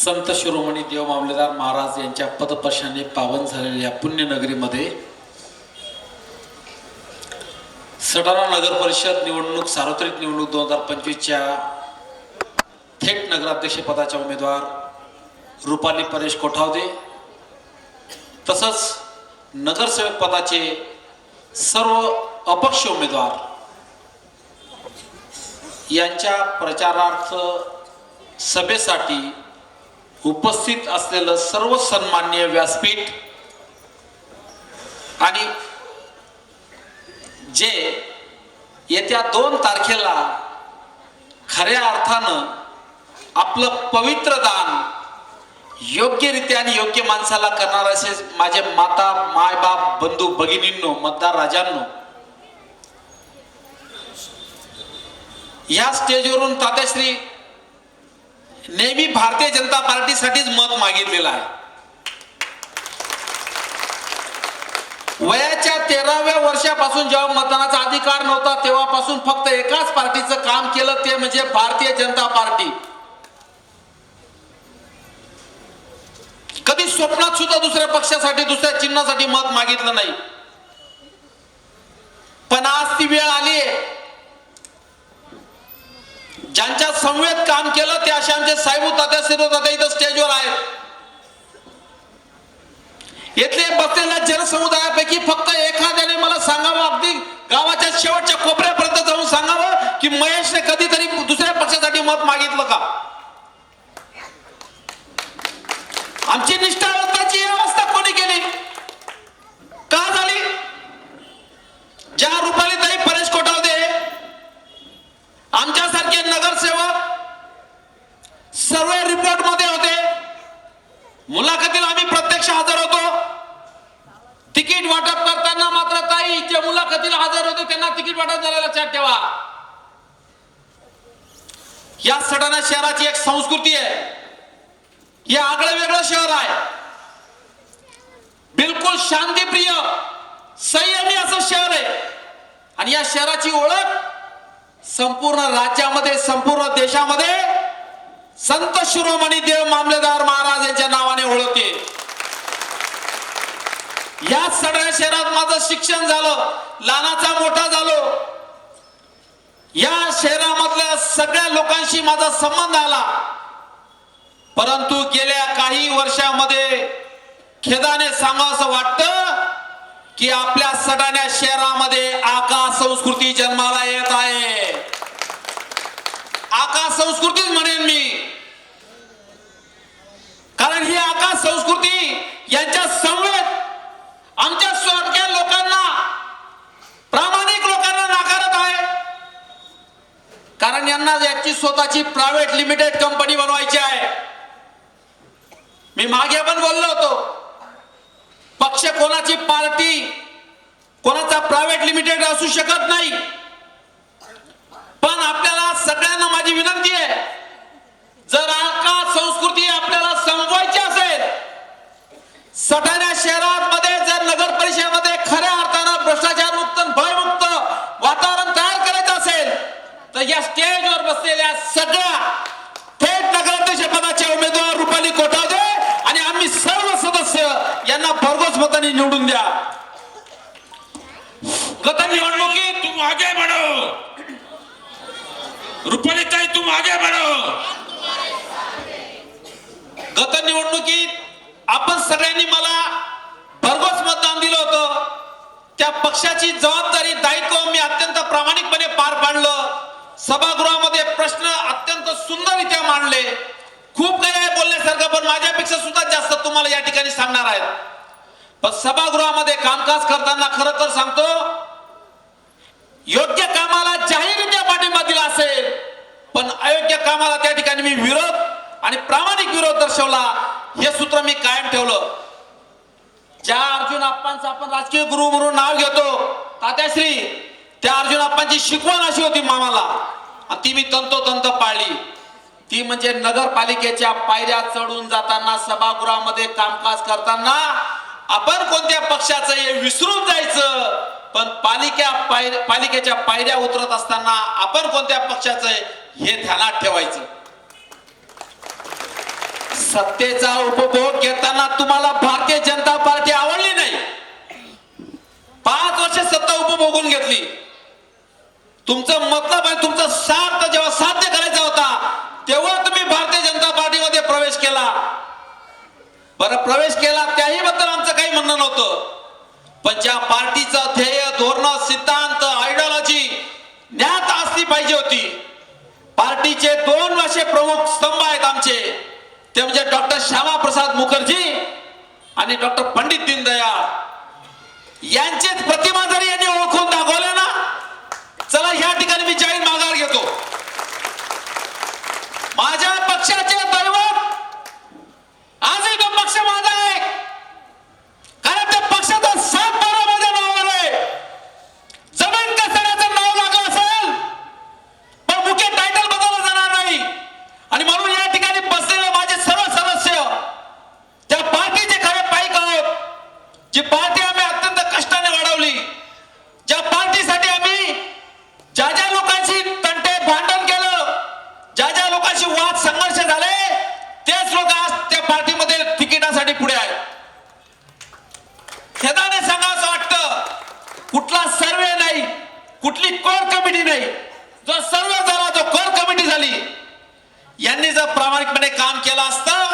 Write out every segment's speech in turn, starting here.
संत शिरोमणी देव मामलेदार महाराज यांच्या पदपर्शाने पावन झालेल्या पुण्यनगरीमध्ये सटाणा नगर परिषद निवडणूक सार्वत्रिक निवडणूक दोन हजार पंचवीसच्या थेट नगराध्यक्ष पदाच्या उमेदवार रुपाली परेश कोठावदे तसंच नगरसेवक पदाचे सर्व अपक्ष उमेदवार यांच्या प्रचारार्थ सभेसाठी उपस्थित असलेलं सर्व सन्मान्य व्यासपीठ आणि जे येत्या दोन तारखेला खऱ्या अर्थानं आपलं पवित्र दान योग्यरित्या आणि योग्य माणसाला करणार असे माझे माता मायबाप बंधू भगिनींनो मतदार राजांनो या स्टेजवरून तात्याश्री नेहमी भारतीय जनता पार्टीसाठीच मत मागितलेलं आहे. वयाच्या तेराव्या वर्षापासून जेव्हा मतदानाचा अधिकार नव्हता तेव्हापासून फक्त एकाच पार्टीचं काम केलं ते म्हणजे भारतीय जनता पार्टी. कधी स्वप्नात सुद्धा दुसऱ्या पक्षासाठी दुसऱ्या चिन्हासाठी मत मागितलं नाही. पण आज ती वेळ आली ज्यांच्या संवेद काम केलं ते असे आमचे साहेबू तात्या सिरो तात्या इथं स्टेजवर आहेत. येथले बसलेल्या जनसमुदायापैकी फक्त एखाद्याने मला सांगावं अगदी गावाच्या शेवटच्या कोपऱ्यापर्यंत जाऊन सांगावं की महेशने कधीतरी दुसऱ्या पक्षासाठी मत मागितलं का? आमची निष्ठा अवस्था कोणी केली का झाली ज्या रुपाली ताई परेश कोठावदे आमच्यासारखे नगरसेवक सर्व रिपोर्टमध्ये होते मुलाखतीला आम्ही प्रत्यक्ष हजर होतो तिकीट वाटप करताना मात्र ताई जे मुलाखतीला हजर होते त्यांना तिकीट वाटप झालेला लक्षात ठेवा या सटाणा शहराची एक संस्कृती आहे हे आगळं वेगळं शहर आहे. बिलकुल शांतीप्रिय संयमी असं शहर आहे. आणि या शहराची ओळख संपूर्ण राज्यामध्ये संपूर्ण देशामध्ये संत शिरोमणी देव मामलेदार महाराज यांच्या नावाने ओळखते. या सगळ्या शहरात माझं शिक्षण झालं लहानाचा मोठा झालो. या शहरामधल्या सगळ्या लोकांशी माझा संबंध आला. परंतु गेल्या काही वर्षामध्ये खेदाने सांगावं असं वाटतं की आपल्या सटाण्या शहरामध्ये आकाश संस्कृती जन्माला येत आहे. आकाश संस्कृतीच म्हणेन मी. कारण ही आकाश संस्कृती यांच्या समवेत आमच्या सारख्या लोकांना प्रामाणिक लोकांना नाकारत आहे. कारण यांना याची स्वतःची प्रायव्हेट लिमिटेड कंपनी बनवायची आहे. मी मागे पण बोललो होतो. पक्ष कोणाची पार्टी कोणाचा प्रायव्हेट लिमिटेड असू शकत नाही. पण आपल्याला सगळ्यांना माझी विनंती आहे जर का संस्कृती आपल्याला संपवायची असेल सटाण्या शहरात मध्ये जर नगर परिषदेमध्ये खऱ्या अर्थानं भ्रष्टाचार मुक्त भयमुक्त वातावरण तयार करायचं असेल तर या स्टेजवर बसलेल्या सगळ्या थेट नगराध्यक्ष पदाच्या उमेदवार रुपाली कोठावदे आणि आम्ही सर्व सदस्य यांना भरघोस मताने निवडून द्या गत निवडणुकीत तुम आगे बढ़ो मागे पडो गत निवडणुकीत आपण सगळ्यांनी मला भरघोस मतदान दिलं होतं. त्या पक्षाची जबाबदारी दायित्व मी अत्यंत प्रामाणिकपणे पार पाडलं. सभागृहामध्ये प्रश्न अत्यंत सुंदररित्या मांडले. खूप काही आहे बोलण्यासारखं पण माझ्यापेक्षा सुद्धा जास्त तुम्हाला या ठिकाणी सांगणार आहेत. पण सभागृहामध्ये कामकाज करताना खरं तर सांगतो योग्य कामाला जाहीररित्या पाठिंबा दिला असेल. पण अयोग्य कामाला त्या ठिकाणी मी विरोध आणि प्रामाणिक विरोध दर्शवला हे सूत्र मी कायम ठेवलं. ज्या अर्जुन आप्पांचं आपण राजकीय गुरु म्हणून नाव घेतो तात्याश्री त्या अर्जुन आप्पांची शिकवण अशी होती मामाला. आणि ती मी तंतोतंत पाळली. ती म्हणजे नगरपालिकेच्या पायऱ्या चढून जाताना सभागृहामध्ये कामकाज करताना आपण कोणत्या पक्षाचं हे विसरून जायचं पण पालिका पाय पालिकेच्या पायऱ्या उतरत असताना आपण कोणत्या पक्षाचं आहे हे ध्यानात ठेवायचं. सत्तेचा उपभोग घेता तुम्हाला भारतीय जनता पार्टी आवडली नाही पाच वर्ष सत्ता उपभोगून घेतली तुमचं मतलब आणि तुमचा स्वार्थ जेव्हा साध्य करायचा होता तेव्हा तुम्ही भारतीय जनता पार्टीमध्ये प्रवेश केला बरं प्रवेश केला त्याही बद्दल आमचं काही म्हणणं नव्हतं पण ज्या पार्टीचं ध्येय धोरण सिद्धांत आयडिओलॉजी ज्ञात असली पाहिजे होती पार्टीचे दोन असे प्रमुख स्तंभ आहेत आमचे ते म्हणजे डॉक्टर श्यामाप्रसाद मुखर्जी आणि डॉक्टर पंडित दीनदयाळ. यांचेच प्रतिमा जरी यांनी ओळखून दाखवले ना चला ह्या ठिकाणी मी जाहीर माघार घेतो माझ्या पक्षाचे दैवत आजही तो पक्ष माझा आहे कारण त्या पक्षाचा सात बारा माझ्या नावावर आहे जमीन कसण्याचं नाव लागलं असेल पण मुख्य टायटल बदललं जाणार नाही आणि म्हणून या ठिकाणी बसलेले माझे सर्व सदस्य त्या पार्टीचे खरे पाईक आहोत जी पार्टी आम्ही अत्यंत कष्टाने वाढवली ज्या पार्टीसाठी आम्ही ज्या ज्या लोकांशी तंटे भांडण केलं ज्या ज्या लोकांशी वाद संघर्ष झाले तेच लोक आज त्या पार्टीमध्ये तिकिटासाठी पुढे आहेत खेदाने सांगावं वाटतं कुठला सर्वे नाही कुठली कोर कमिटी नाही जो सर्वे झाला जो कोर कमिटी झाली यांनी जर प्रामाणिकपणे काम केलं असतं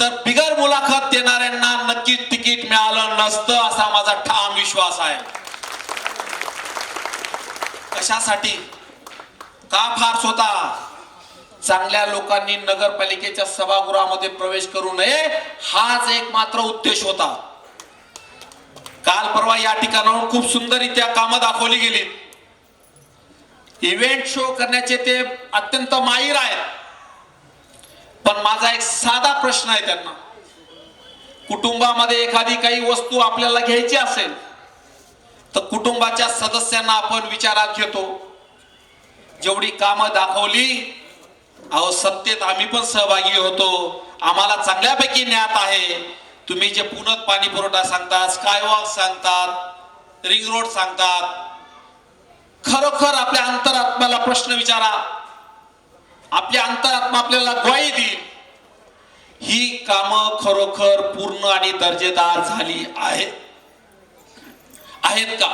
तर बिगर मुलाखत देणाऱ्यांना नक्कीच तिकीट मिळालं नसतं असा माझा ठाम विश्वास आहे. कशासाठी? का फार स्वतः? चांगल्या लोकांनी नगरपालिकेच्या सभागृहामध्ये प्रवेश करू नये हाच एक मात्र उद्देश होता. काल परवा या ठिकाणाहून खूप सुंदररित्या कामं दाखवली गेली इव्हेंट शो करण्याचे ते अत्यंत माहीर आहेत. पण माझा एक साधा प्रश्न आहे त्यांना. कुटुंबामध्ये एखादी काही वस्तू आपल्याला घ्यायची असेल तर कुटुंबाच्या सदस्यांना आपण विचारात घेतो. जेवढी कामं दाखवली अहो सत्तेत आम्ही पण सहभागी होतो. आम्हाला चांगल्यापैकी ज्ञात आहे. तुम्ही जे पुनत पाणी पुरवठा सांगतात स्कायवॉक सांगतात रिंग रोड सांगतात खरोखर आपल्या अंतरात्म्याला प्रश्न विचारा. आपल्या अंतरात्मा आपल्याला ग्वाही देईल. ही कामं खरोखर पूर्ण आणि दर्जेदार झाली आहेत आहेत का?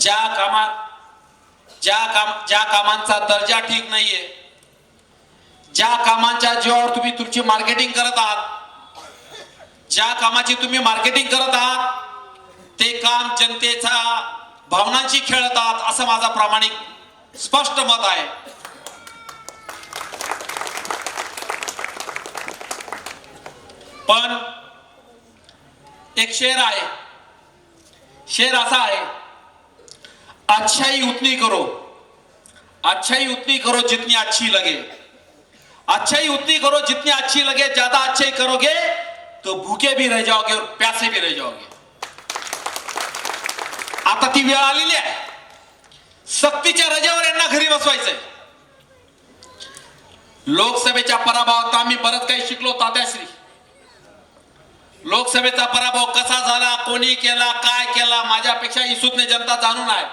ज्या कामा ज्या काम ज्या कामांचा दर्जा ठीक नाहीये ज्या कामांच्या जीवावर तुम्ही तुमची मार्केटिंग करत आहात ज्या कामाची तुम्ही मार्केटिंग करत आहात ते काम जनतेचा भावनांशी खेळतात असं माझा प्रामाणिक स्पष्ट मत आहे. पण एक शेर आहे. शेर असा आहे अच्छाई उतनी करो. अच्छाई उतनी करो जितनी अच्छी लगे. अच्छाई उतनी करो जितनी अच्छी लगे ज्यादा अच्छाई करोगे तो भूखे भी रह जाओगे और प्यासे भी रह जाओगे. आता ती वेळ आलेली आहे. सक्तीच्या रजेवर यांना घरी बसवायचंय. लोकसभेच्या पराभवात आम्ही बरंच काही शिकलो तात्याश्री. लोकसभेचा पराभव कसा झाला कोणी केला काय केला माझ्यापेक्षा सुज्ञ जनता जाणून आहे.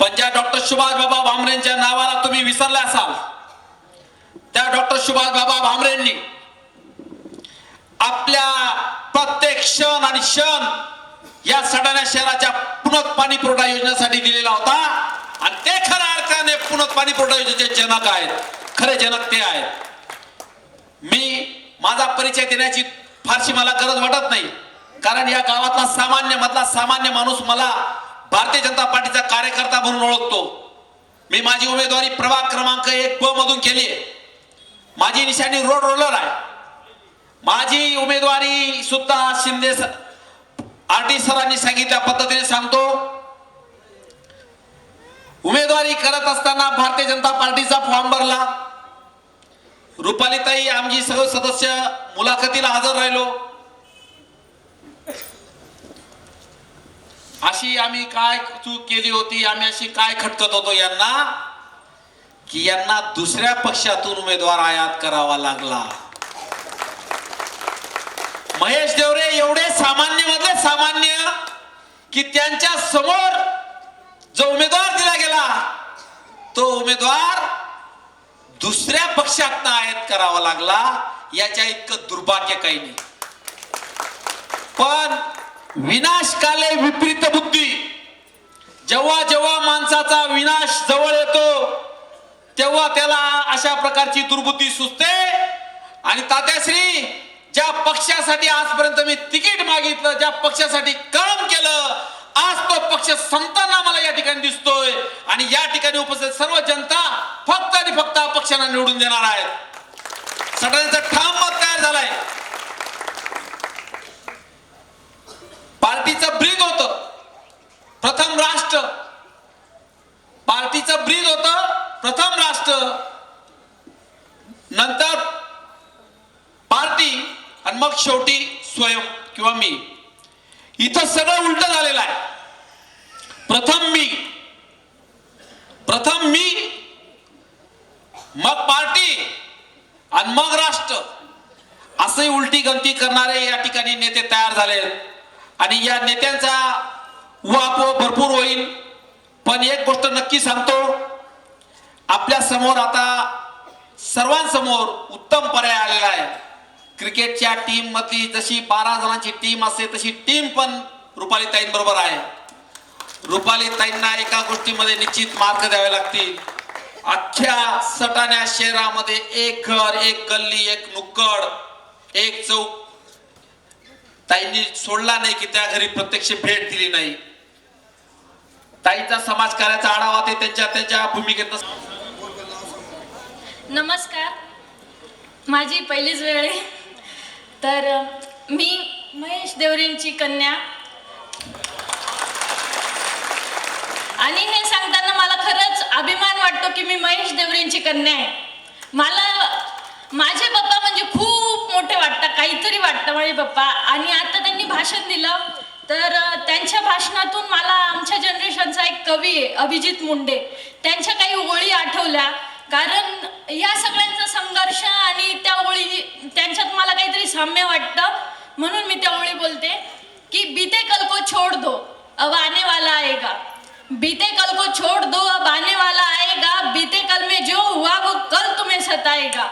पण ज्या डॉक्टर सुभाष बाबा भामरेंच्या नावाला तुम्ही विसरले असाल त्या डॉक्टर सुभाष बाबा भामरेंनी आपल्या प्रत्येक क्षण आणि क्षण या सडाण्या शहराच्या पुनत पाणी पुरवठा योजनेसाठी दिलेला होता. आणि ते खऱ्या अर्थाने पुनत पाणी पुरवठा योजनेचे जनक आहेत. खरे जनक ते आहेत. मी माझा परिचय देण्याची फारशी मला गरज वाटत नाही. कारण या गावातला सामान्य मधला सामान्य माणूस मला भारतीय जनता पार्टीचा कार्यकर्ता म्हणून ओळखतो. मी माझी उमेदवारी प्रभाग क्रमांक एक ब मधून केली माझी निशाणी रोड रोलर आहे. माझी उमेदवारी सुद्धा शिंदे आर टी सरांनी सांगितल्या पद्धतीने सांगतो. उमेदवारी करत असताना भारतीय जनता पार्टीचा फॉर्म भरला. रुपालीताई आमची सर्व सदस्य मुलाखतीला हजर राहिलो. अशी आम्ही काय चूक केली होती आम्ही अशी काय खटकत होतो यांना? की यांना दुसऱ्या पक्षातून उमेदवार आयात करावा लागला. महेश देवरे एवढे सामान्य मधले सामान्य की त्यांच्यासमोर जो उमेदवार दिला गेला तो उमेदवार दुसऱ्या पक्षातनं आयात करावा लागला याच्या इतकं दुर्भाग्य काही नाही. पण विनाशकाले विपरीत बुद्धी जेव्हा जेव्हा माणसाचा विनाश जवळ येतो तेव्हा त्याला अशा प्रकारची दुर्बुद्धी सुचते. आणि तात्याश्री ज्या पक्षासाठी आजपर्यंत मी तिकीट मागितलं ज्या पक्षासाठी काम केलं आज तो पक्ष संपताना मला या ठिकाणी दिसतोय. आणि या ठिकाणी उपस्थित सर्व जनता फक्त आणि फक्त पक्षांना निवडून देणार आहेत सगळ्यांचं ठाम मत तयार झालाय पार्टीचं ब्रीद होतं प्रथम राष्ट्र पार्टीचं ब्रीद होतं प्रथम राष्ट्र नंतर पार्टी आणि मग शेवटी स्वयं किंवा मी. इथं सगळं उलट झालेलं आहे. प्रथम मी. प्रथम मी मग पार्टी आणि मग राष्ट्र. असंही उलटी गंती करणारे या ठिकाणी नेते तयार झाले. आणि या नेत्यांचा उहापोह भरपूर होईल. पण एक गोष्ट नक्की सांगतो. आपल्यासमोर आता सर्वांसमोर उत्तम पर्याय आलेला आहे. क्रिकेटच्या टीम मधली जशी बारा जणांची टीम असते तशी टीम पण रुपाली बरोबर आहे. रुपाली ताईंना एका गोष्टीमध्ये निश्चित मार्क द्यावे लागतील. अख्ख्या सटाण्या शहरामध्ये एक घर एक गल्ली एक नुक्कड एक चौक. ताईंनी सोडला नाही की त्या घरी प्रत्यक्ष भेट दिली नाही. ताईचा समाजकार्याचा आढावा ते त्यांच्या त्यांच्या भूमिकेत नमस्कार. माझी पहिलीच वेळ आहे. तर मी महेश देवरेंची कन्या. आणि हे सांगताना मला खरंच अभिमान वाटतो की मी महेश देवरेंची कन्या आहे. मला माझे पप्पा म्हणजे खूप मोठे वाटतात काहीतरी वाटतं माझे पप्पा आणि आता त्यांनी भाषण दिलं. तर त्यांच्या भाषणातून मला आमच्या जनरेशनचा एक कवी आहे अभिजित मुंडे. त्यांच्या काही ओळी आठवल्या. कारण या सगळ्यांचा संघर्ष आणि त्या ओळी त्यांच्यात मला काहीतरी साम्य वाटतं. म्हणून मी त्या ओळी बोलते की बीते कल को छोड़ दो अब आने वाला आएगा. बीते कल को छोड़ दो अब आने वाला आएगा. बीते कल में जो हुआ वो कल तुम्हें सताएगा.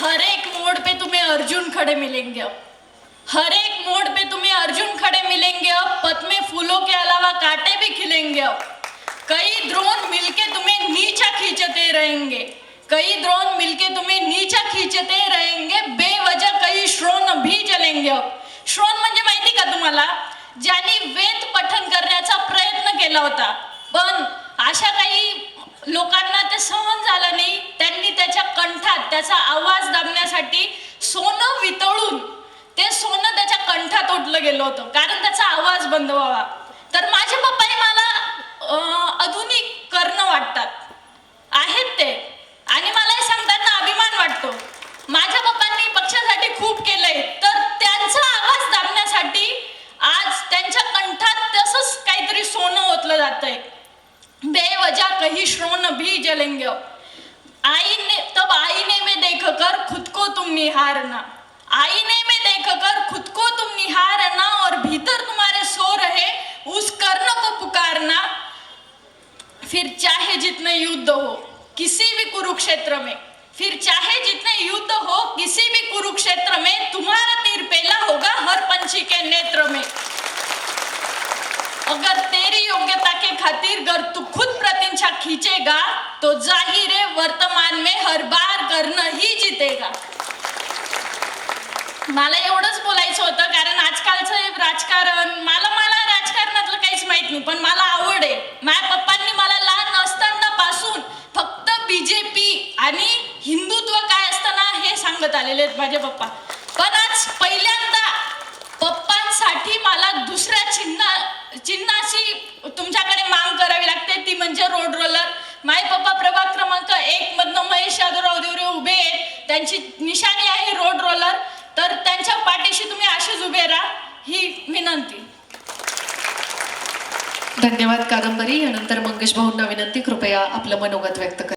हर एक मोड़ पे तुम्हें अर्जुन खड़े मिलेंगे अब. हर एक मोड़ पे तुम्हें अर्जुन खड़े मिलेंगे अब. पत में फूलों के अलावा कांटे भी खिलेंगे अब. कई ड्रोन मिलके तुम्हें नीचा खींचते रहेंगे। कई ड्रोन मिलके तुम्हें नीचा खींचते रहेंगे। बेवजह कई श्रोण भी जलेंगे अब। श्रोण म्हणजे माहिती का तुम्हाला? ज्यांनी वेद पठन करण्याचा प्रयत्न केला होता. पण अशा काही लोकांना ते सहन झालं नाही. त्यांनी त्याच्या कंठात त्याचा आवाज दाबण्यासाठी सोनं वितळून ते सोनं त्याच्या कंठात ओढलं गेलं होतं. कारण त्याचा आवाज बंद व्हावा तर माझे पप्पाही मला अं, आधुनिक करणं वाटतात. आहेत ते. आणि मलाही सांगताना अभिमान वाटतो. माझ्या पप्पांनी पक्षासाठी खूप केलंय तर त्यांचा आवाज दाबण्यासाठी आज त्यांच्या कंठात तसंच काहीतरी सोनं ओतलं जातंय बेवजह कहीं श्रोण भी जलेंगे अब। आईने तब आईने में देख कर खुद को तुम निहारना आईने में देख कर खुद को तुम निहारना और भीतर तुम्हारे सो रहे उस कर्ण को पुकारना फिर चाहे जितने युद्ध हो किसी भी कुरुक्षेत्र में फिर चाहे जितने युद्ध हो किसी भी कुरुक्षेत्र में तुम्हारा तीर पेला होगा हर पंछी के नेत्र में। अगर तेरी योग्यता के खातिर अगर तू खुद प्रतीक्षा खींचेगा तो जाहिर है वर्तमान में हर बार कर्ण ही जीतेगा। मला एवढंच बोलायचं होतं कारण आजकालचं राजकारण मला मला राजकारणातलं काहीच माहीत नाही पण मला आवड आहे. माझ्या पप्पांनी मला लहान असताना पासून फक्त बीजेपी आणि हिंदुत्व काय असताना हे सांगत आलेले आहेत माझे पप्पा. पहिल्यांदा पप्पांसाठी मला दुसऱ्या चिन्हा चिन्हाची तुमच्याकडे मांग करावी लागते. ती म्हणजे रोड रोलर माय पप्पा प्रभाग क्रमांक एक मधनं महेश यादवराव देवरे उभे आहेत. त्यांची निशाणी आहे रोड रोलर तर त्यांच्या पाठीशी तुम्ही असेच उभे राहा. ही विनंती. धन्यवाद कादंबरी. यानंतर मंगेश भाऊंना विनंती. कृपया आपलं मनोगत व्यक्त करा.